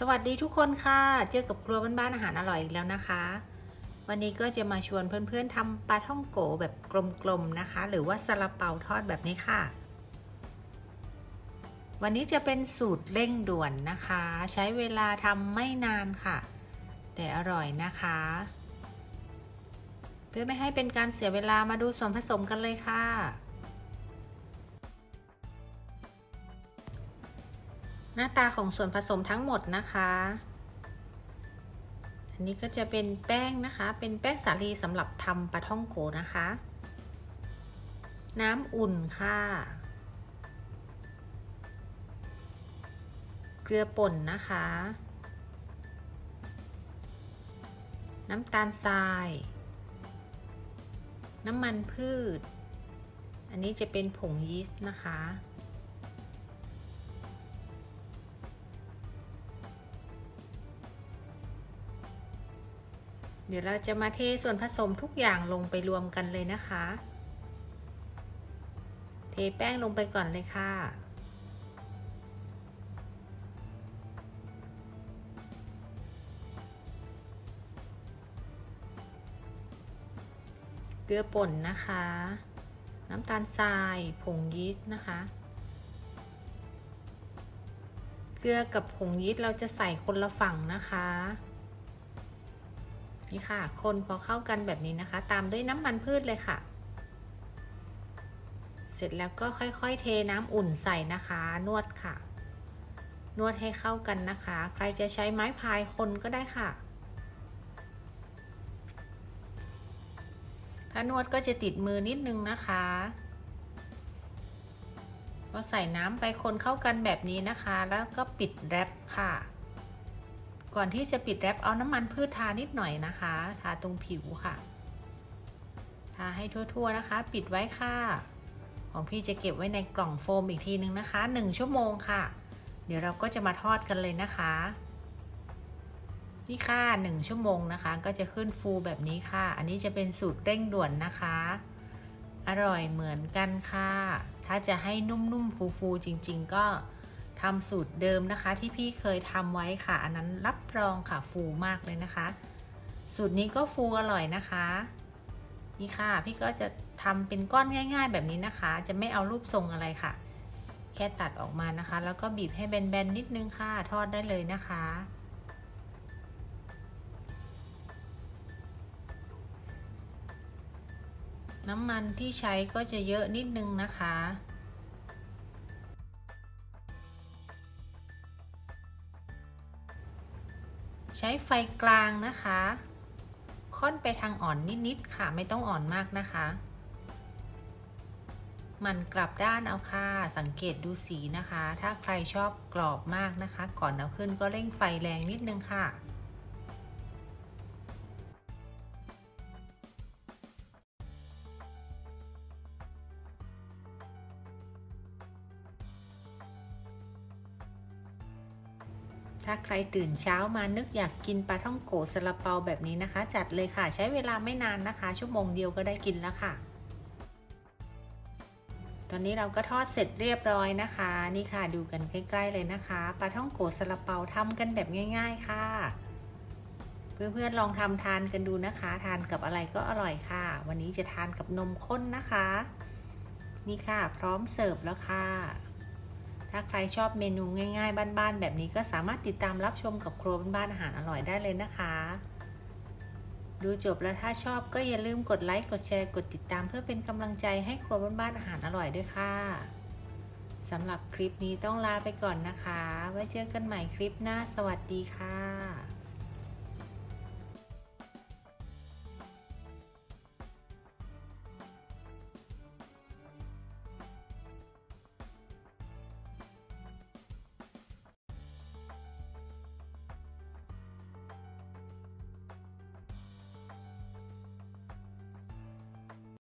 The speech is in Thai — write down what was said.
สวัสดีทุกคนค่ะ เจอกับครัวบ้านๆอาหารอร่อยอีกแล้วนะคะ วันนี้ก็จะมาชวนเพื่อนๆทำปลาท่องโกแบบกลมๆนะคะ หรือว่าซาลาเปาทอดแบบนี้ค่ะ วันนี้จะเป็นสูตรเร่งด่วนนะคะ ใช้เวลาทำไม่นานค่ะ แต่อร่อยนะคะ เพื่อไม่ให้เป็นการเสียเวลามาดูส่วนผสมกันเลยค่ะ หน้าตาของส่วนผสมทั้งหมดนะคะ อันนี้ก็จะเป็นแป้งนะคะ เป็นแป้งสาลีสำหรับทำปลาท่องโกนะคะ น้ำอุ่นค่ะ เกลือป่นนะคะ น้ำตาลทราย น้ำมันพืช อันนี้จะเป็นผงยีสต์นะคะ ดี๋ยวเราจะมาเทส่วนผสมทุกอย่างลงไปรวมกันเลยนะคะ เทแป้งลงไปก่อนเลยค่ะ เกลือป่นนะคะ น้ำตาลทราย ผงยีสต์นะคะเกลือกับผงยีสต์เราจะใส่คนละฝั่งนะคะ นี่ค่ะ คนพอเข้ากันแบบนี้นะคะ ตามด้วยน้ำมันพืชเลยค่ะ เสร็จแล้วก็ค่อยๆ เทน้ำอุ่นใส่นะคะ นวดค่ะ นวดให้เข้ากันนะคะ ใครจะใช้ไม้พายคนก็ได้ค่ะ ถ้านวดก็จะติดมือนิดนึงนะคะก็ใส่น้ำไปคนเข้ากันแบบนี้นะคะ แล้วก็ปิดแรปค่ะ ก่อนที่จะปิดแรปเอาน้ำมันพืชทานิดหน่อยนะคะ ทาตรงผิวค่ะ ทาให้ทั่วๆนะคะ ปิดไว้ค่ะ ของพี่จะเก็บไว้ในกล่องโฟมอีกทีนึงนะคะ 1 ชั่วโมงค่ะ เดี๋ยวเราก็จะมาทอดกันเลยนะคะ นี่ค่ะ 1 ชั่วโมงนะคะ ก็จะขึ้นฟูแบบนี้ค่ะ อันนี้จะเป็นสูตรเร่งด่วนนะคะ อร่อยเหมือนกันค่ะ ถ้าจะให้นุ่มๆฟูๆจริง ๆ ก็ ทำสูตรเดิมนะคะ ที่พี่เคยทำไว้ค่ะ อันนั้นรับรองค่ะฟูมากเลยนะคะ สูตรนี้ก็ฟูอร่อยนะคะ นี่ค่ะ พี่ก็จะทำเป็นก้อนง่าย ๆ แบบนี้นะคะ จะไม่เอารูปทรงอะไรค่ะ แค่ตัดออกมานะคะ แล้วก็บีบให้แบนๆนิดนึงค่ะ ทอดได้เลยนะคะน้ำมันที่ใช้ก็จะเยอะนิดนึงนะคะ ใช้ไฟกลางนะคะ ค่อนไปทางอ่อนนิดๆค่ะ ไม่ต้องอ่อนมากนะคะ มันกลับด้านเอาค่ะ สังเกตดูสีนะคะ ถ้าใครชอบกรอบมากนะคะ ก่อนเอาขึ้นก็เร่งไฟแรงนิดนึงค่ะ ถ้าใครตื่นเช้ามานึกอยากกินปลาท่องโกซาลาเปาแบบนี้นะคะ จัดเลยค่ะ ใช้เวลาไม่นานนะคะ ชั่วโมงเดียวก็ได้กินแล้วค่ะ ตอนนี้เราก็ทอดเสร็จเรียบร้อยนะคะ นี่ค่ะดูกันใกล้ ๆ เลยนะคะปลาท่องโกซาลาเปาทำกันแบบง่าย ๆ ค่ะเพื่อนๆลองทำทานกันดูนะคะ ทานกับอะไรก็อร่อยค่ะ วันนี้จะทานกับนมข้นนะคะ นี่ค่ะ พร้อมเสิร์ฟแล้วค่ะ ถ้าใครชอบเมนูง่ายๆ บ้านๆ แบบนี้ก็สามารถติดตามรับชมกับครัวบ้านอาหารอร่อยได้เลยนะคะ ดูจบแล้วถ้าชอบก็อย่าลืมกดไลค์ กดแชร์ กดติดตาม เพื่อเป็นกำลังใจให้ครัวบ้านๆอาหารอร่อยด้วยค่ะสำหรับคลิปนี้ต้องลาไปก่อนนะคะ ไว้เจอกันใหม่คลิปหน้า สวัสดีค่ะ